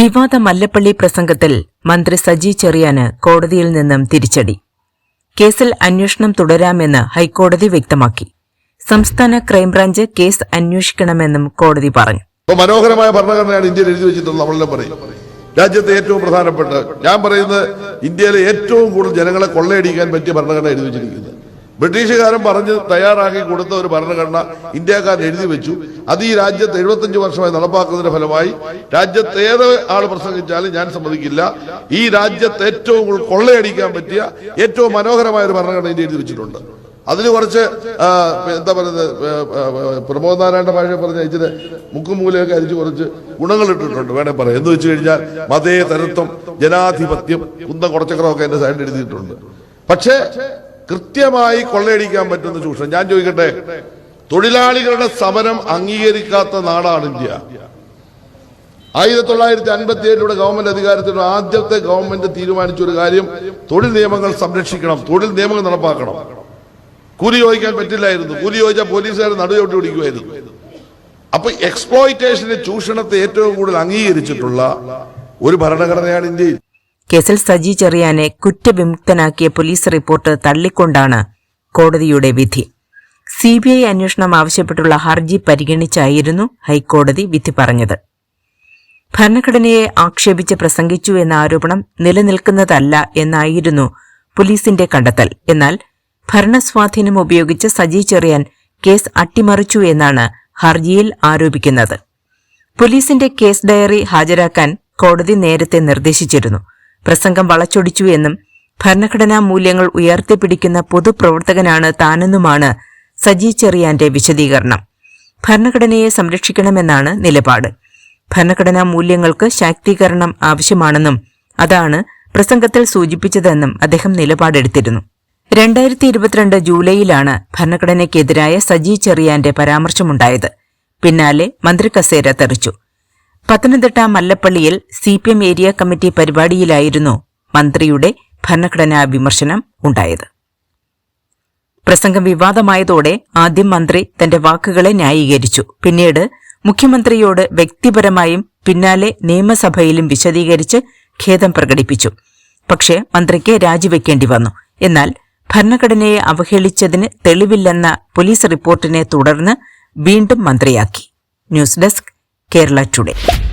വിവാദ മല്ലപ്പള്ളി പ്രസംഗത്തിൽ മന്ത്രി സജി ചെറിയാന് കോടതിയിൽ നിന്നും തിരിച്ചടി. കേസിൽ അന്വേഷണം തുടരാമെന്ന് ഹൈക്കോടതി വ്യക്തമാക്കി. സംസ്ഥാന ക്രൈംബ്രാഞ്ച് കേസ് അന്വേഷിക്കണമെന്നും കോടതി പറഞ്ഞു. മനോഹരമായ ഭരണഘടനയാണ് ഇന്ത്യയിൽ എഴുതി വെച്ചിട്ടുള്ളത് നമ്മളെല്ലാം പറയും. രാജ്യത്തെ ഏറ്റവും പ്രധാനപ്പെട്ട ഞാൻ പറയുന്നത് ഇന്ത്യയിലെ ഏറ്റവും കൂടുതൽ ജനങ്ങളെ കൊള്ളയടിക്കാൻ പറ്റിയ ഭരണഘടന എഴുതി വെച്ചിരിക്കുന്നത് ബ്രിട്ടീഷുകാരൻ പറഞ്ഞ് തയ്യാറാക്കി കൊടുത്ത ഒരു ഭരണഘടന ഇന്ത്യക്കാരൻ എഴുതി വെച്ചു. അത് ഈ രാജ്യത്ത് എഴുപത്തഞ്ച് വർഷമായി നടപ്പാക്കുന്നതിന്റെ ഫലമായി രാജ്യത്ത് ഏത് ആൾ പ്രസംഗിച്ചാലും ഞാൻ സമ്മതിക്കില്ല. ഈ രാജ്യത്ത് ഏറ്റവും കൊള്ളയടിക്കാൻ പറ്റിയ ഏറ്റവും മനോഹരമായ ഒരു ഭരണഘടന ഇന്ത്യ എഴുതി വെച്ചിട്ടുണ്ട്. അതിന് കുറച്ച് എന്താ പറയുന്നത് പ്രമോദ് നാരായണ ഭാഷ പറഞ്ഞ ഇച്ചിരി മുക്കും മൂലയൊക്കെ അരിച്ച് കുറച്ച് ഗുണങ്ങൾ ഇട്ടിട്ടുണ്ട് വേണേ പറയാം. എന്ന് വെച്ച് കഴിഞ്ഞാൽ മതേതരത്വം ജനാധിപത്യം കുന്തം കുറച്ചക്രമൊക്കെ എന്റെ സൈഡിൽ എഴുതിയിട്ടുണ്ട്. പക്ഷേ കൃത്യമായി കൊള്ളയടിക്കാൻ പറ്റുന്ന ചൂഷണം. ഞാൻ ചോദിക്കട്ടെ തൊഴിലാളികളുടെ സമരം അംഗീകരിക്കാത്ത നാടാണ് ഇന്ത്യ. ആയിരത്തി തൊള്ളായിരത്തി അൻപത്തി ഏഴിലൂടെ ഗവൺമെന്റ് അധികാരത്തിലുള്ള ആദ്യത്തെ ഗവൺമെന്റ് തീരുമാനിച്ച ഒരു കാര്യം തൊഴിൽ നിയമങ്ങൾ സംരക്ഷിക്കണം തൊഴിൽ നിയമങ്ങൾ നടപ്പാക്കണം. കൂലി ചോദിക്കാൻ പറ്റില്ലായിരുന്നു. കൂലി ചോദിച്ചാൽ പോലീസുകാർ നടുചവിട്ടി പിടിക്കുമായിരുന്നു. അപ്പൊ എക്സ്പ്ലോയിറ്റേഷന്റെ ചൂഷണത്തെ ഏറ്റവും കൂടുതൽ അംഗീകരിച്ചിട്ടുള്ള ഒരു ഭരണഘടനയാണ് ഇന്ത്യയിൽ. കേസിൽ സജി ചെറിയാനെ കുറ്റവിമുക്തനാക്കിയ പോലീസ് റിപ്പോർട്ട് തള്ളിക്കൊണ്ടാണ് കോടതിയുടെ വിധി. സിബിഐ അന്വേഷണം ആവശ്യപ്പെട്ടുള്ള ഹർജി പരിഗണിച്ചായിരുന്നു ഹൈക്കോടതി വിധി പറഞ്ഞത്. ഭരണഘടനയെ ആക്ഷേപിച്ച് പ്രസംഗിച്ചു എന്ന ആരോപണം നിലനിൽക്കുന്നതല്ല എന്നായിരുന്നു പോലീസിന്റെ കണ്ടെത്തൽ. എന്നാൽ ഭരണസ്വാധീനം ഉപയോഗിച്ച് സജി ചെറിയാൻ കേസ് അട്ടിമറിച്ചു എന്നാണ് ഹർജിയിൽ ആരോപിക്കുന്നത്. പോലീസിന്റെ കേസ് ഡയറി ഹാജരാക്കാൻ കോടതി നേരത്തെ നിർദ്ദേശിച്ചിരുന്നു. പ്രസംഗം വളച്ചൊടിച്ചു എന്നും ഭരണഘടനാ മൂല്യങ്ങൾ ഉയർത്തിപ്പിടിക്കുന്ന പൊതുപ്രവർത്തകനാണ് താനെന്നുമാണ് സജി ചെറിയാന്റെ വിശദീകരണം. ഭരണഘടനയെ സംരക്ഷിക്കണമെന്നാണ് നിലപാട്. ഭരണഘടനാ മൂല്യങ്ങൾക്ക് ശാക്തീകരണം ആവശ്യമാണെന്നും അതാണ് പ്രസംഗത്തിൽ സൂചിപ്പിച്ചതെന്നും അദ്ദേഹം നിലപാടെടുത്തിരുന്നു. രണ്ടായിരത്തി ഇരുപത്തിരണ്ട് ജൂലൈയിലാണ് ഭരണഘടനയ്ക്കെതിരായ സജി ചെറിയാന്റെ പരാമർശമുണ്ടായത്. പിന്നാലെ മന്ത്രി കസേര തെറിച്ചു. Pathanamthitta മല്ലപ്പള്ളിയിൽ C P M area committee പരിപാടിയിലായിരുന്നു മന്ത്രിയുടെ ഭരണഘടനാ വിമർശനം ഉണ്ടായത്. പ്രസംഗം വിവാദമായതോടെ ആദ്യം മന്ത്രി തന്റെ വാക്കുകളെ ന്യായീകരിച്ചു. പിന്നീട് മുഖ്യമന്ത്രിയോട് വ്യക്തിപരമായും പിന്നാലെ നിയമസഭയിലും വിശദീകരിച്ച് ഖേദം പ്രകടിപ്പിച്ചു. പക്ഷേ മന്ത്രിക്ക് രാജിവെക്കേണ്ടി വന്നു. എന്നാൽ ഭരണഘടനയെ അവഹേളിച്ചതിന് തെളിവില്ലെന്ന പോലീസ് റിപ്പോർട്ടിനെ തുടർന്ന് വീണ്ടും മന്ത്രിയാക്കി. News desk Kerla Churek.